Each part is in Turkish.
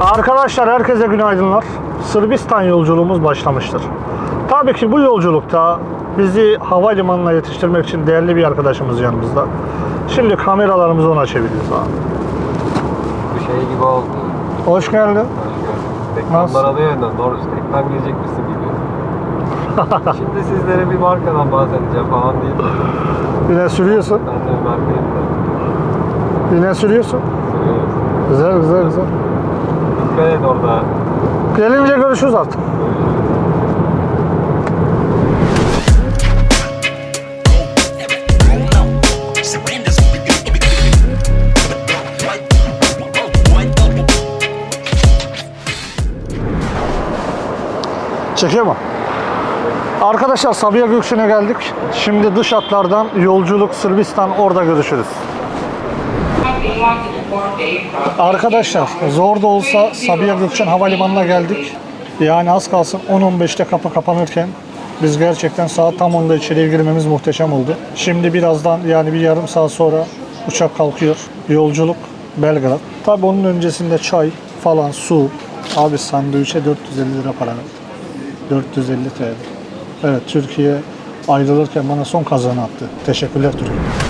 Arkadaşlar herkese günaydınlar. Sırbistan yolculuğumuz başlamıştır. Tabii ki bu yolculukta bizi havalimanına yetiştirmek için değerli bir arkadaşımız yanımızda. Şimdi kameralarımızı ona çeviriyoruz abi. Bir şey gibi oldu. Hoş geldin. Nasıl? Reklamlar alıyor ya, doğru reklam gelecek misin gibi. Şimdi sizlere bir markadan bahsedeceğim falan mi? Yine sürüyorsun. Ben de markayım da. Yine sürüyorsun. Seviyoruz. Güzel güzel güzel. Dikkat orada. Gelince görüşürüz artık. Çekiyor mu? Arkadaşlar Sabiha Gökçen'e geldik. Şimdi dış hatlardan yolculuk Sırbistan orada görüşürüz. Arkadaşlar zor da olsa Sabiha Gökçen Havalimanı'na geldik. Yani az kalsın 10-15'te kapı kapanırken biz gerçekten saat tam 10'da içeriye girmemiz muhteşem oldu. Şimdi birazdan yani bir yarım saat sonra uçak kalkıyor. Yolculuk Belgrad. Tabi onun öncesinde çay falan su. Abi sandviçe 450 lira para verdi. 450 TL. Evet Türkiye ayrılırken bana son kazanı attı. Teşekkürler Türkiye.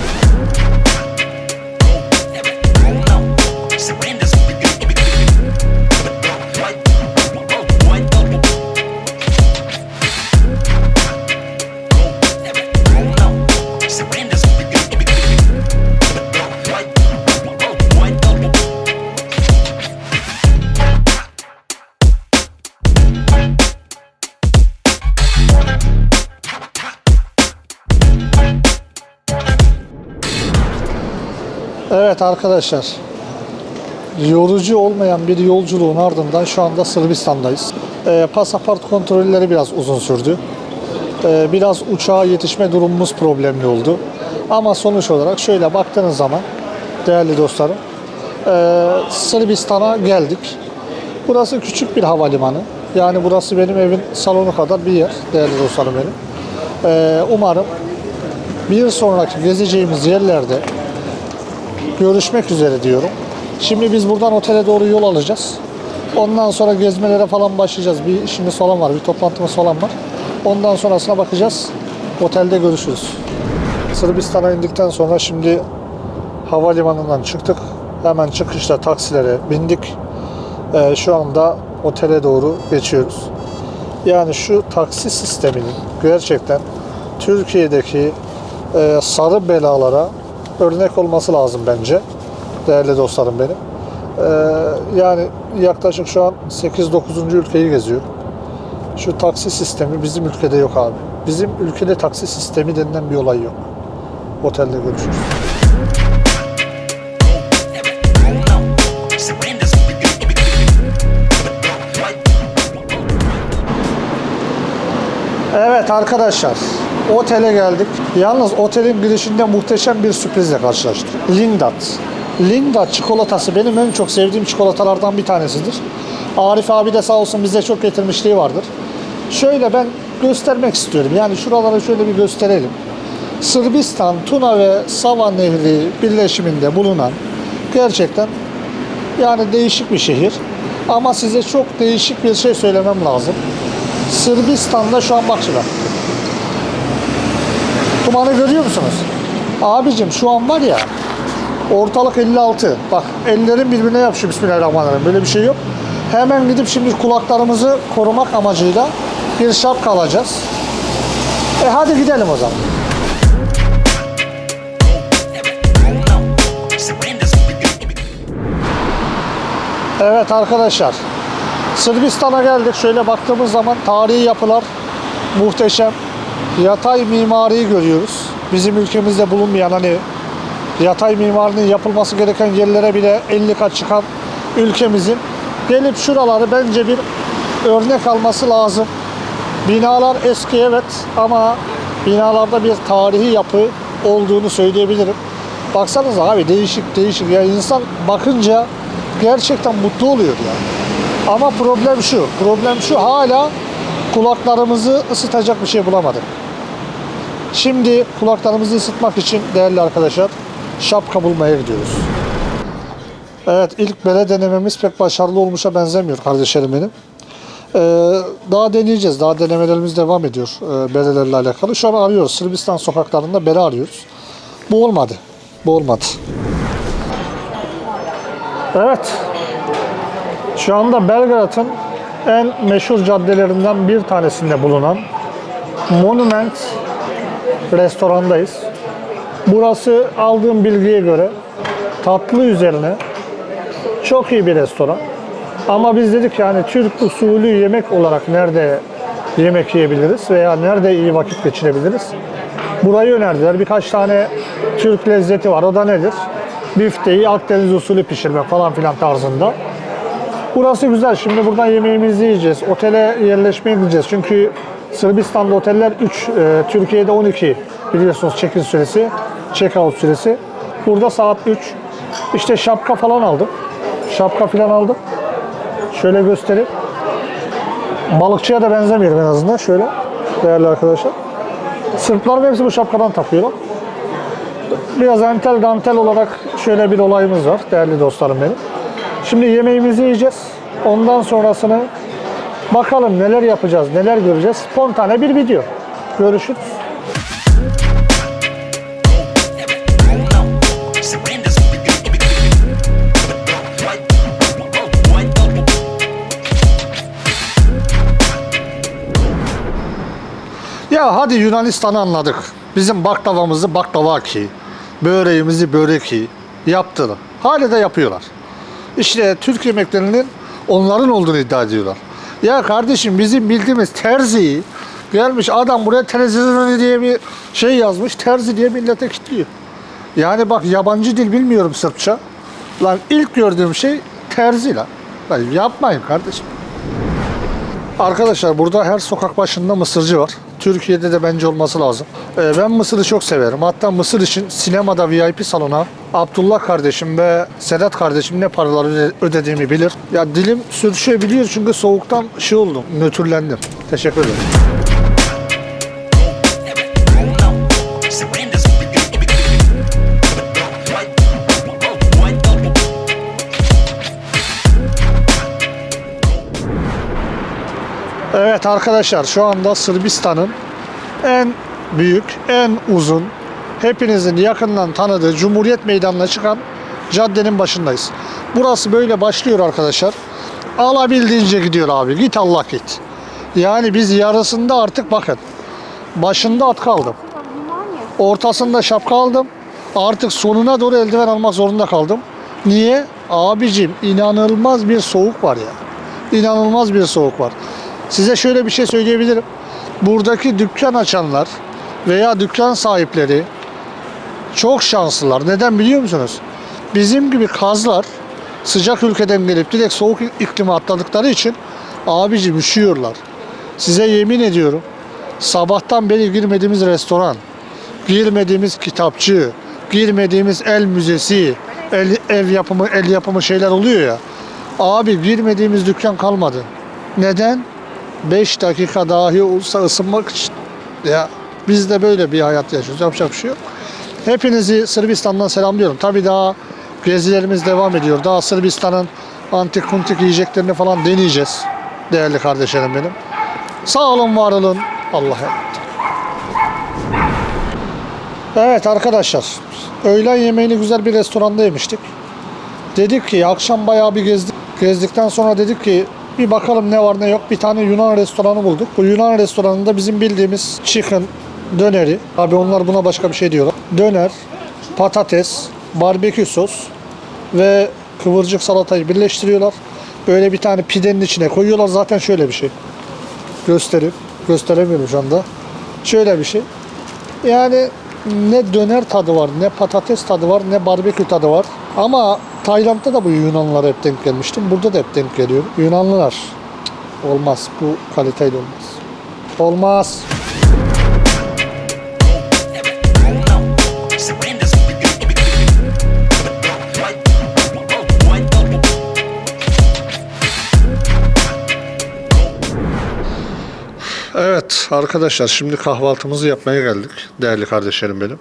Evet arkadaşlar. Yorucu olmayan bir yolculuğun ardından şu anda Sırbistan'dayız. Ee, pasaport kontrolleri biraz uzun sürdü. Ee, biraz uçağa yetişme durumumuz problemli oldu. Ama sonuç olarak şöyle baktığınız zaman değerli dostlarım ee, Sırbistan'a geldik. Burası küçük bir havalimanı. Yani burası benim evin salonu kadar bir yer değerli dostlarım benim. Ee, umarım bir sonraki gezeceğimiz yerlerde görüşmek üzere diyorum. Şimdi biz buradan otele doğru yol alacağız. Ondan sonra gezmelere falan başlayacağız. Bir işimiz falan var, bir toplantımız falan var. Ondan sonrasına bakacağız. Otelde görüşürüz. Sırbistan'a indikten sonra şimdi havalimanından çıktık. Hemen çıkışta taksilere bindik. Ee, şu anda otele doğru geçiyoruz. Yani şu taksi sisteminin gerçekten Türkiye'deki e, sarı belalara örnek olması lazım bence. Değerli dostlarım benim. Ee, yani yaklaşık şu an 8-9. ülkeyi geziyor. Şu taksi sistemi bizim ülkede yok abi. Bizim ülkede taksi sistemi denilen bir olay yok. Otelde görüşürüz. Evet arkadaşlar, otele geldik. Yalnız otelin girişinde muhteşem bir sürprizle karşılaştık. Lindat. Lindat çikolatası benim en çok sevdiğim çikolatalardan bir tanesidir. Arif abi de sağ olsun bize çok getirmişliği vardır. Şöyle ben göstermek istiyorum. Yani şuraları şöyle bir gösterelim. Sırbistan, Tuna ve Sava Nehri birleşiminde bulunan gerçekten yani değişik bir şehir. Ama size çok değişik bir şey söylemem lazım. Sırbistan'da şu an bak şurada. Dumanı görüyor musunuz? Abicim şu an var ya ortalık 56. Bak ellerim birbirine yapışıyor Bismillahirrahmanirrahim. Böyle bir şey yok. Hemen gidip şimdi kulaklarımızı korumak amacıyla bir şapka alacağız. E hadi gidelim o zaman. Evet arkadaşlar. Sırbistan'a geldik. Şöyle baktığımız zaman tarihi yapılar muhteşem. Yatay mimariyi görüyoruz. Bizim ülkemizde bulunmayan hani yatay mimarinin yapılması gereken yerlere bile 50 kat çıkan ülkemizin gelip şuraları bence bir örnek alması lazım. Binalar eski evet ama binalarda bir tarihi yapı olduğunu söyleyebilirim. Baksanıza abi değişik değişik ya insan bakınca gerçekten mutlu oluyor yani. Ama problem şu, problem şu hala kulaklarımızı ısıtacak bir şey bulamadık. Şimdi kulaklarımızı ısıtmak için değerli arkadaşlar şapka bulmaya gidiyoruz. Evet ilk bere denememiz pek başarılı olmuşa benzemiyor kardeşlerim benim. Ee, daha deneyeceğiz. Daha denemelerimiz devam ediyor e, berelerle alakalı. Şu an arıyoruz. Sırbistan sokaklarında bere arıyoruz. Bu olmadı. Bu olmadı. Evet. Şu anda Belgrad'ın en meşhur caddelerinden bir tanesinde bulunan Monument restorandayız. Burası aldığım bilgiye göre tatlı üzerine çok iyi bir restoran. Ama biz dedik yani Türk usulü yemek olarak nerede yemek yiyebiliriz veya nerede iyi vakit geçirebiliriz? Burayı önerdiler. Birkaç tane Türk lezzeti var. O da nedir? Bifteyi Akdeniz usulü pişirme falan filan tarzında. Burası güzel. Şimdi buradan yemeğimizi yiyeceğiz. Otele yerleşmeye gideceğiz. Çünkü Sırbistan'da oteller 3, e, Türkiye'de 12 biliyorsunuz check-in süresi, check-out süresi. Burada saat 3. İşte şapka falan aldım. Şapka falan aldım. Şöyle göstereyim. Balıkçıya da benzemiyor en azından. Şöyle değerli arkadaşlar. Sırpların hepsi bu şapkadan takıyorlar. Biraz entel dantel olarak şöyle bir olayımız var değerli dostlarım benim. Şimdi yemeğimizi yiyeceğiz. Ondan sonrasını bakalım neler yapacağız, neler göreceğiz. Spontane bir video. Görüşürüz. Ya hadi Yunanistan'ı anladık. Bizim baklavamızı baklavaki, böreğimizi böreki yaptılar. Hala da yapıyorlar. İşte Türk yemeklerinin onların olduğunu iddia ediyorlar. Ya kardeşim bizim bildiğimiz terziyi gelmiş adam buraya terzi diye bir şey yazmış. Terzi diye millete kilitliyor. Yani bak yabancı dil bilmiyorum Sırpça. Lan ilk gördüğüm şey terzi lan. Lan yapmayın kardeşim. Arkadaşlar burada her sokak başında mısırcı var. Türkiye'de de bence olması lazım. Ee, ben mısırı çok severim. Hatta mısır için sinemada VIP salona Abdullah kardeşim ve Sedat kardeşim ne paralar öde- ödediğimi bilir. Ya dilim sürüşebiliyor çünkü soğuktan şey oldum, nötrlendim. Teşekkür ederim. Evet arkadaşlar şu anda Sırbistan'ın en büyük, en uzun, hepinizin yakından tanıdığı Cumhuriyet Meydanı'na çıkan caddenin başındayız. Burası böyle başlıyor arkadaşlar. Alabildiğince gidiyor abi. Git Allah git. Yani biz yarısında artık bakın. Başında at kaldım. Ortasında şapka aldım. Artık sonuna doğru eldiven almak zorunda kaldım. Niye? Abicim inanılmaz bir soğuk var ya. İnanılmaz bir soğuk var. Size şöyle bir şey söyleyebilirim. Buradaki dükkan açanlar veya dükkan sahipleri çok şanslılar. Neden biliyor musunuz? Bizim gibi kazlar sıcak ülkeden gelip direkt soğuk iklime atladıkları için abicim üşüyorlar. Size yemin ediyorum sabahtan beri girmediğimiz restoran, girmediğimiz kitapçı, girmediğimiz el müzesi, el, ev yapımı, el yapımı şeyler oluyor ya. Abi girmediğimiz dükkan kalmadı. Neden? 5 dakika dahi olsa ısınmak için. Ya biz de böyle bir hayat yaşıyoruz. Yapacak bir şey yok. Hepinizi Sırbistan'dan selamlıyorum. Tabii daha gezilerimiz devam ediyor. Daha Sırbistan'ın antik kuntik yiyeceklerini falan deneyeceğiz. Değerli kardeşlerim benim. Sağ olun, var olun. Allah'a. Evet arkadaşlar. Öğlen yemeğini güzel bir restoranda yemiştik. Dedik ki akşam bayağı bir gezdik. Gezdikten sonra dedik ki bir bakalım ne var ne yok. Bir tane Yunan restoranı bulduk. Bu Yunan restoranında bizim bildiğimiz chicken döneri. Abi onlar buna başka bir şey diyorlar. Döner, patates, barbekü sos ve kıvırcık salatayı birleştiriyorlar. Böyle bir tane pidenin içine koyuyorlar. Zaten şöyle bir şey. Göstereyim. Gösteremiyorum şu anda. Şöyle bir şey. Yani ne döner tadı var, ne patates tadı var, ne barbekü tadı var. Ama Tayland'da da bu Yunanlılara hep denk gelmiştim. Burada da hep denk geliyorum. Yunanlılar olmaz. Bu kaliteyle olmaz. Olmaz. Evet arkadaşlar şimdi kahvaltımızı yapmaya geldik değerli kardeşlerim benim.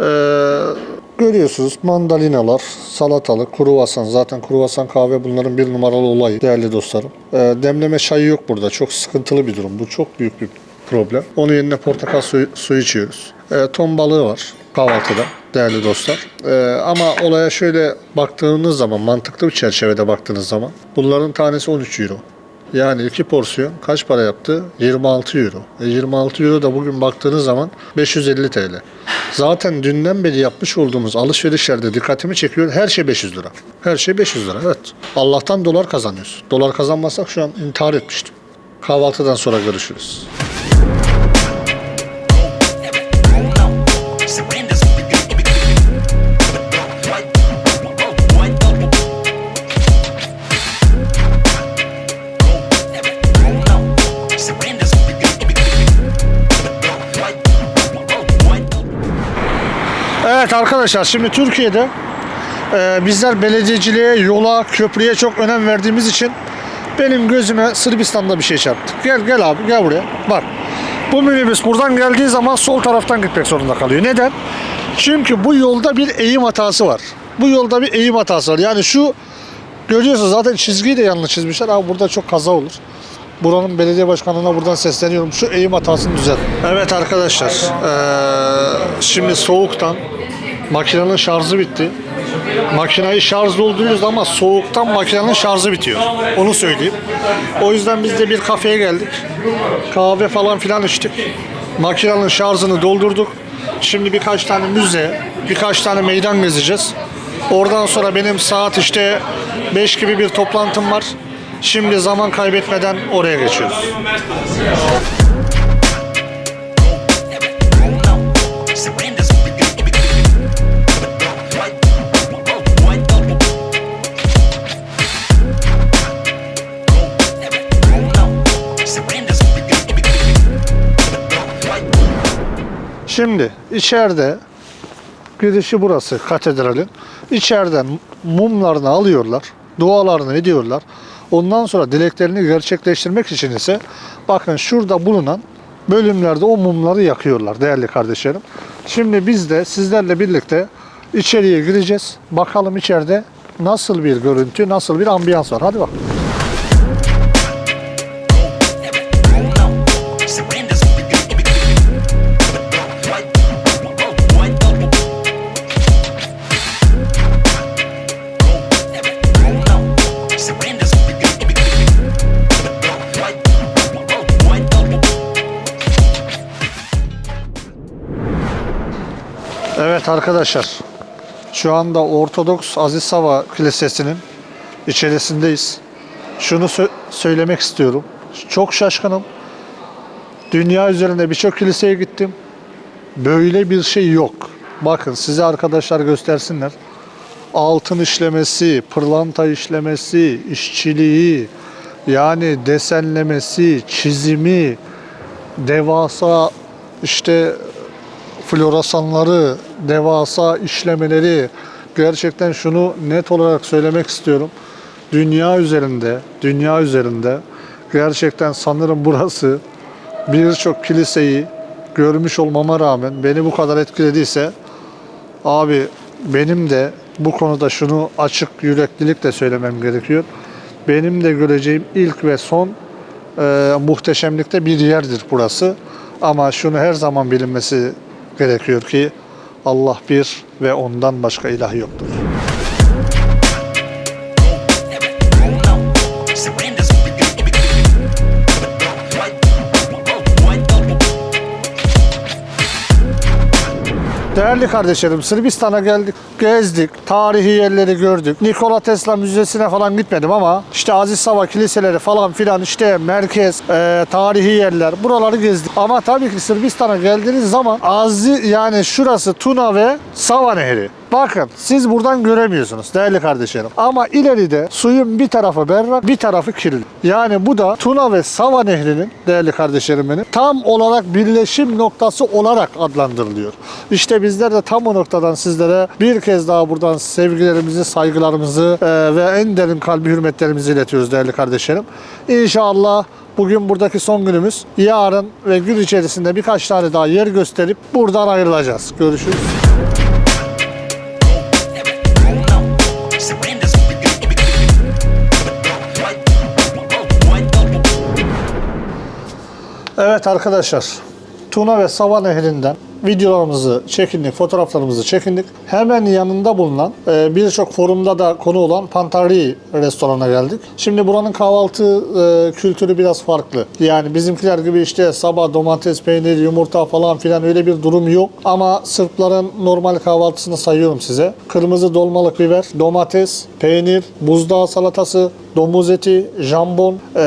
Ee, Görüyorsunuz mandalinalar, salatalık, kruvasan. Zaten kruvasan kahve bunların bir numaralı olayı değerli dostlarım. Ee, demleme çayı yok burada. Çok sıkıntılı bir durum. Bu çok büyük bir problem. Onun yerine portakal suyu, suyu içiyoruz. Ee, ton balığı var kahvaltıda değerli dostlar. Ee, ama olaya şöyle baktığınız zaman, mantıklı bir çerçevede baktığınız zaman bunların tanesi 13 euro. Yani iki porsiyon kaç para yaptı? 26 euro. E 26 euro da bugün baktığınız zaman 550 TL. Zaten dünden beri yapmış olduğumuz alışverişlerde dikkatimi çekiyor. Her şey 500 lira. Her şey 500 lira. Evet. Allah'tan dolar kazanıyoruz. Dolar kazanmasak şu an intihar etmiştim. Kahvaltıdan sonra görüşürüz. Arkadaşlar şimdi Türkiye'de e, bizler belediyeciliğe, yola, köprüye çok önem verdiğimiz için benim gözüme Sırbistan'da bir şey çarptı. Gel gel abi gel buraya. Bak bu minibüs buradan geldiği zaman sol taraftan gitmek zorunda kalıyor. Neden? Çünkü bu yolda bir eğim hatası var. Bu yolda bir eğim hatası var. Yani şu görüyorsunuz zaten çizgiyi de yanlış çizmişler. Abi burada çok kaza olur. Buranın belediye başkanına buradan sesleniyorum. Şu eğim hatasını düzelt. Evet arkadaşlar. eee, şimdi soğuktan makinenin şarjı bitti. Makineyi şarj dolduruyoruz ama soğuktan makinenin şarjı bitiyor. Onu söyleyeyim. O yüzden biz de bir kafeye geldik. Kahve falan filan içtik. Makinenin şarjını doldurduk. Şimdi birkaç tane müze, birkaç tane meydan gezeceğiz. Oradan sonra benim saat işte 5 gibi bir toplantım var. Şimdi zaman kaybetmeden oraya geçiyoruz. Şimdi içeride girişi burası katedralin. İçeriden mumlarını alıyorlar, dualarını ediyorlar. Ondan sonra dileklerini gerçekleştirmek için ise bakın şurada bulunan bölümlerde o mumları yakıyorlar değerli kardeşlerim. Şimdi biz de sizlerle birlikte içeriye gireceğiz. Bakalım içeride nasıl bir görüntü, nasıl bir ambiyans var. Hadi bakalım. Evet arkadaşlar. Şu anda Ortodoks Aziz Sava Kilisesi'nin içerisindeyiz. Şunu sö- söylemek istiyorum. Çok şaşkınım. Dünya üzerinde birçok kiliseye gittim. Böyle bir şey yok. Bakın size arkadaşlar göstersinler. Altın işlemesi, pırlanta işlemesi, işçiliği, yani desenlemesi, çizimi, devasa işte floresanları, devasa işlemeleri gerçekten şunu net olarak söylemek istiyorum. Dünya üzerinde, dünya üzerinde gerçekten sanırım burası birçok kiliseyi görmüş olmama rağmen beni bu kadar etkilediyse abi benim de bu konuda şunu açık yüreklilikle söylemem gerekiyor. Benim de göreceğim ilk ve son e, muhteşemlikte bir yerdir burası. Ama şunu her zaman bilinmesi gerekiyor ki Allah bir ve ondan başka ilah yoktur. Değerli kardeşlerim Sırbistan'a geldik, gezdik, tarihi yerleri gördük. Nikola Tesla Müzesi'ne falan gitmedim ama işte Aziz Sava kiliseleri falan filan işte merkez, e, tarihi yerler buraları gezdik. Ama tabii ki Sırbistan'a geldiğiniz zaman Aziz yani şurası Tuna ve Sava Nehri. Bakın siz buradan göremiyorsunuz değerli kardeşlerim. Ama ileride suyun bir tarafı berrak bir tarafı kirli. Yani bu da Tuna ve Sava Nehri'nin değerli kardeşlerim benim tam olarak birleşim noktası olarak adlandırılıyor. İşte bizler de tam o noktadan sizlere bir kez daha buradan sevgilerimizi, saygılarımızı e, ve en derin kalbi hürmetlerimizi iletiyoruz değerli kardeşlerim. İnşallah Bugün buradaki son günümüz. Yarın ve gün içerisinde birkaç tane daha yer gösterip buradan ayrılacağız. Görüşürüz. Evet arkadaşlar, Tuna ve Sava Nehri'nden videolarımızı çekindik, fotoğraflarımızı çekindik. Hemen yanında bulunan, e, birçok forumda da konu olan Pantari restorana geldik. Şimdi buranın kahvaltı e, kültürü biraz farklı. Yani bizimkiler gibi işte sabah domates, peynir, yumurta falan filan öyle bir durum yok. Ama Sırpların normal kahvaltısını sayıyorum size. Kırmızı dolmalık biber, domates, peynir, buzdağı salatası, domuz eti, jambon e,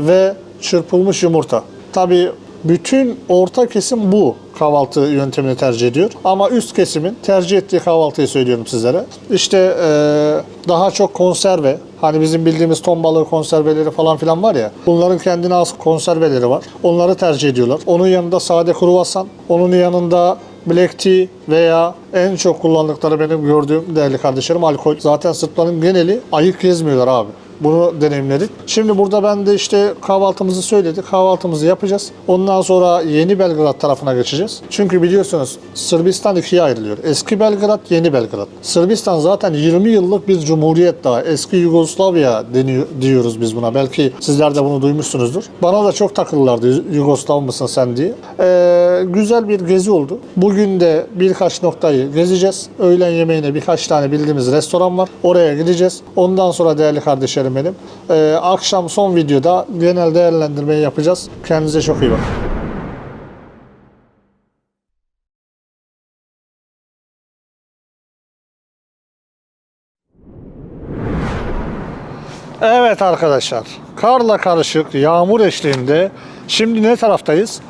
ve çırpılmış yumurta. Tabii bütün orta kesim bu kahvaltı yöntemini tercih ediyor. Ama üst kesimin tercih ettiği kahvaltıyı söylüyorum sizlere. İşte eee, daha çok konserve, hani bizim bildiğimiz ton balığı konserveleri falan filan var ya. Bunların kendine has konserveleri var. Onları tercih ediyorlar. Onun yanında sade kruvasan, onun yanında black tea veya en çok kullandıkları benim gördüğüm değerli kardeşlerim alkol. Zaten Sırpların geneli ayık gezmiyorlar abi. Bunu deneyimledik. Şimdi burada ben de işte kahvaltımızı söyledik. Kahvaltımızı yapacağız. Ondan sonra yeni Belgrad tarafına geçeceğiz. Çünkü biliyorsunuz Sırbistan ikiye ayrılıyor. Eski Belgrad, yeni Belgrad. Sırbistan zaten 20 yıllık bir cumhuriyet daha. Eski Yugoslavya deniyor, diyoruz biz buna. Belki sizler de bunu duymuşsunuzdur. Bana da çok takılırlardı Yugoslav mısın sen diye. Ee, güzel bir gezi oldu. Bugün de birkaç noktayı gezeceğiz. Öğlen yemeğine birkaç tane bildiğimiz restoran var. Oraya gideceğiz. Ondan sonra değerli kardeşlerim benim. Ee, akşam son videoda genel değerlendirmeyi yapacağız. Kendinize çok iyi bakın. Evet arkadaşlar, karla karışık yağmur eşliğinde şimdi ne taraftayız?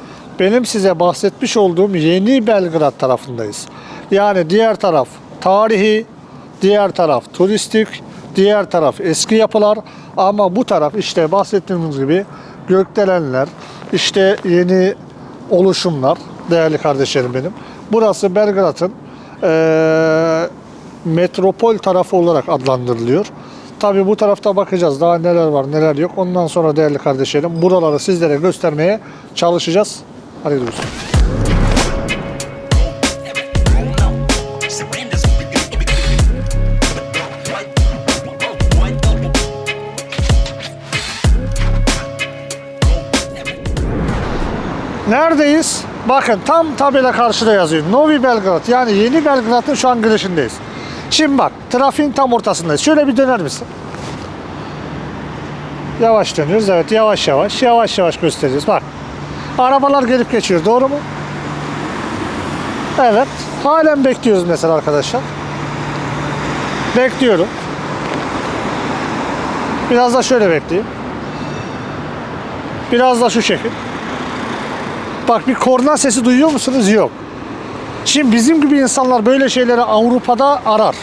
Benim size bahsetmiş olduğum Yeni Belgrad tarafındayız. Yani diğer taraf tarihi, diğer taraf turistik, diğer taraf eski yapılar ama bu taraf işte bahsettiğimiz gibi gökdelenler, işte yeni oluşumlar değerli kardeşlerim benim. Burası Belgrad'ın eee, metropol tarafı olarak adlandırılıyor. Tabi bu tarafta bakacağız daha neler var neler yok. Ondan sonra değerli kardeşlerim buraları sizlere göstermeye çalışacağız. Hadi gidiyoruz. Neredeyiz? Bakın tam tabela karşıda yazıyor. Novi Belgrad yani yeni Belgrad'ın şu an girişindeyiz. Şimdi bak trafiğin tam ortasındayız. Şöyle bir döner misin? Yavaş dönüyoruz. Evet yavaş yavaş. Yavaş yavaş göstereceğiz. Bak. Arabalar gelip geçiyor. Doğru mu? Evet. Halen bekliyoruz mesela arkadaşlar. Bekliyorum. Biraz da şöyle bekleyeyim. Biraz da şu şekil. Bak bir korna sesi duyuyor musunuz? Yok. Şimdi bizim gibi insanlar böyle şeyleri Avrupa'da arar.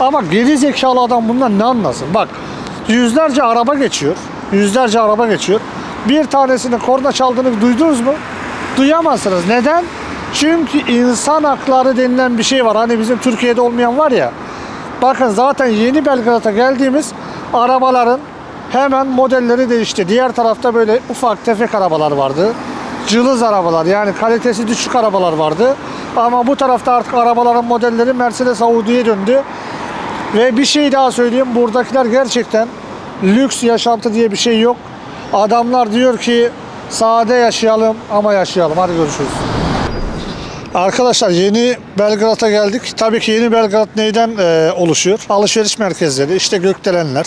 Ama geri zekalı adam bundan ne anlasın? Bak yüzlerce araba geçiyor. Yüzlerce araba geçiyor. Bir tanesinin korna çaldığını duydunuz mu? Duyamazsınız. Neden? Çünkü insan hakları denilen bir şey var. Hani bizim Türkiye'de olmayan var ya. Bakın zaten yeni Belgrad'a geldiğimiz arabaların hemen modelleri değişti. Diğer tarafta böyle ufak tefek arabalar vardı. Cılız arabalar yani kalitesi düşük arabalar vardı. Ama bu tarafta artık arabaların modelleri Mercedes Audi'ye döndü. Ve bir şey daha söyleyeyim. Buradakiler gerçekten lüks yaşantı diye bir şey yok. Adamlar diyor ki sade yaşayalım ama yaşayalım. Hadi görüşürüz. Arkadaşlar yeni Belgrad'a geldik. Tabii ki yeni Belgrad neyden e, oluşuyor? Alışveriş merkezleri, işte gökdelenler,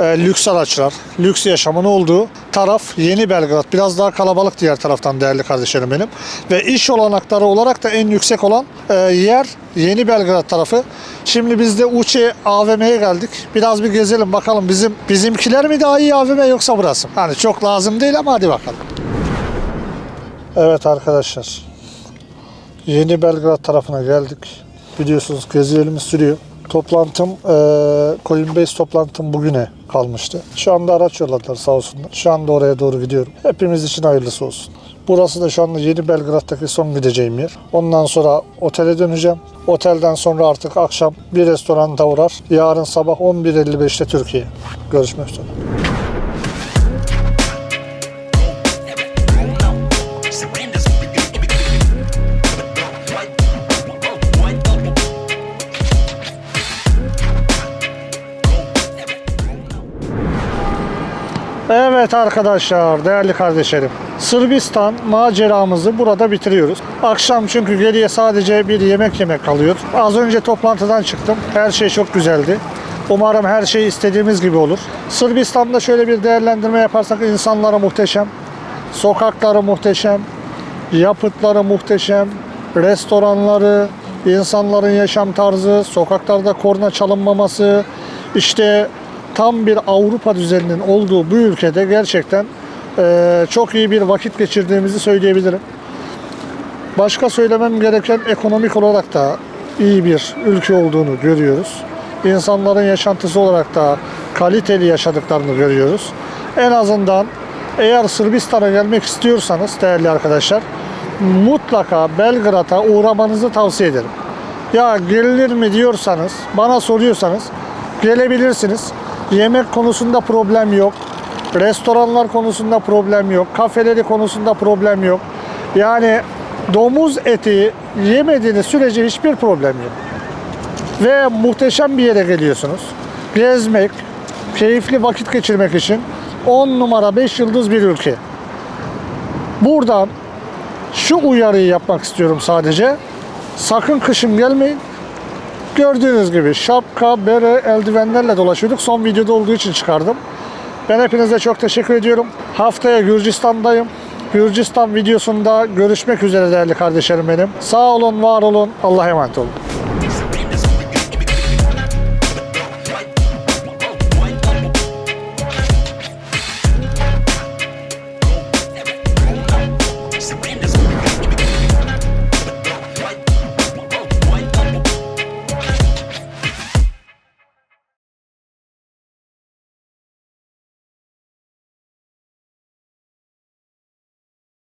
e, lüks araçlar, lüks yaşamın olduğu taraf yeni Belgrad. Biraz daha kalabalık diğer taraftan değerli kardeşlerim benim. Ve iş olanakları olarak da en yüksek olan e, yer yeni Belgrad tarafı. Şimdi biz de Uçe AVM'ye geldik. Biraz bir gezelim bakalım bizim bizimkiler mi daha iyi AVM yoksa burası mı? Hani çok lazım değil ama hadi bakalım. Evet arkadaşlar. Yeni Belgrad tarafına geldik. Biliyorsunuz gezilerimiz sürüyor. Toplantım, e, Coinbase toplantım bugüne kalmıştı. Şu anda araç yolladılar sağ olsunlar. Şu anda oraya doğru gidiyorum. Hepimiz için hayırlısı olsun. Burası da şu anda Yeni Belgrad'daki son gideceğim yer. Ondan sonra otele döneceğim. Otelden sonra artık akşam bir restoranda uğrar. Yarın sabah 11.55'te Türkiye. Görüşmek üzere. Evet arkadaşlar, değerli kardeşlerim. Sırbistan maceramızı burada bitiriyoruz. Akşam çünkü geriye sadece bir yemek yemek kalıyor. Az önce toplantıdan çıktım. Her şey çok güzeldi. Umarım her şey istediğimiz gibi olur. Sırbistan'da şöyle bir değerlendirme yaparsak insanları muhteşem. Sokakları muhteşem. Yapıtları muhteşem. Restoranları, insanların yaşam tarzı, sokaklarda korna çalınmaması, işte tam bir Avrupa düzeninin olduğu bu ülkede gerçekten eee, çok iyi bir vakit geçirdiğimizi söyleyebilirim. Başka söylemem gereken ekonomik olarak da iyi bir ülke olduğunu görüyoruz. İnsanların yaşantısı olarak da kaliteli yaşadıklarını görüyoruz. En azından eğer Sırbistan'a gelmek istiyorsanız değerli arkadaşlar mutlaka Belgrad'a uğramanızı tavsiye ederim. Ya gelir mi diyorsanız, bana soruyorsanız gelebilirsiniz. Yemek konusunda problem yok. Restoranlar konusunda problem yok. Kafeleri konusunda problem yok. Yani domuz eti yemediğiniz sürece hiçbir problem yok. Ve muhteşem bir yere geliyorsunuz. Gezmek, keyifli vakit geçirmek için 10 numara 5 yıldız bir ülke. Buradan şu uyarıyı yapmak istiyorum sadece. Sakın kışın gelmeyin. Gördüğünüz gibi şapka, bere, eldivenlerle dolaşıyorduk. Son videoda olduğu için çıkardım. Ben hepinize çok teşekkür ediyorum. Haftaya Gürcistan'dayım. Gürcistan videosunda görüşmek üzere değerli kardeşlerim benim. Sağ olun, var olun. Allah'a emanet olun.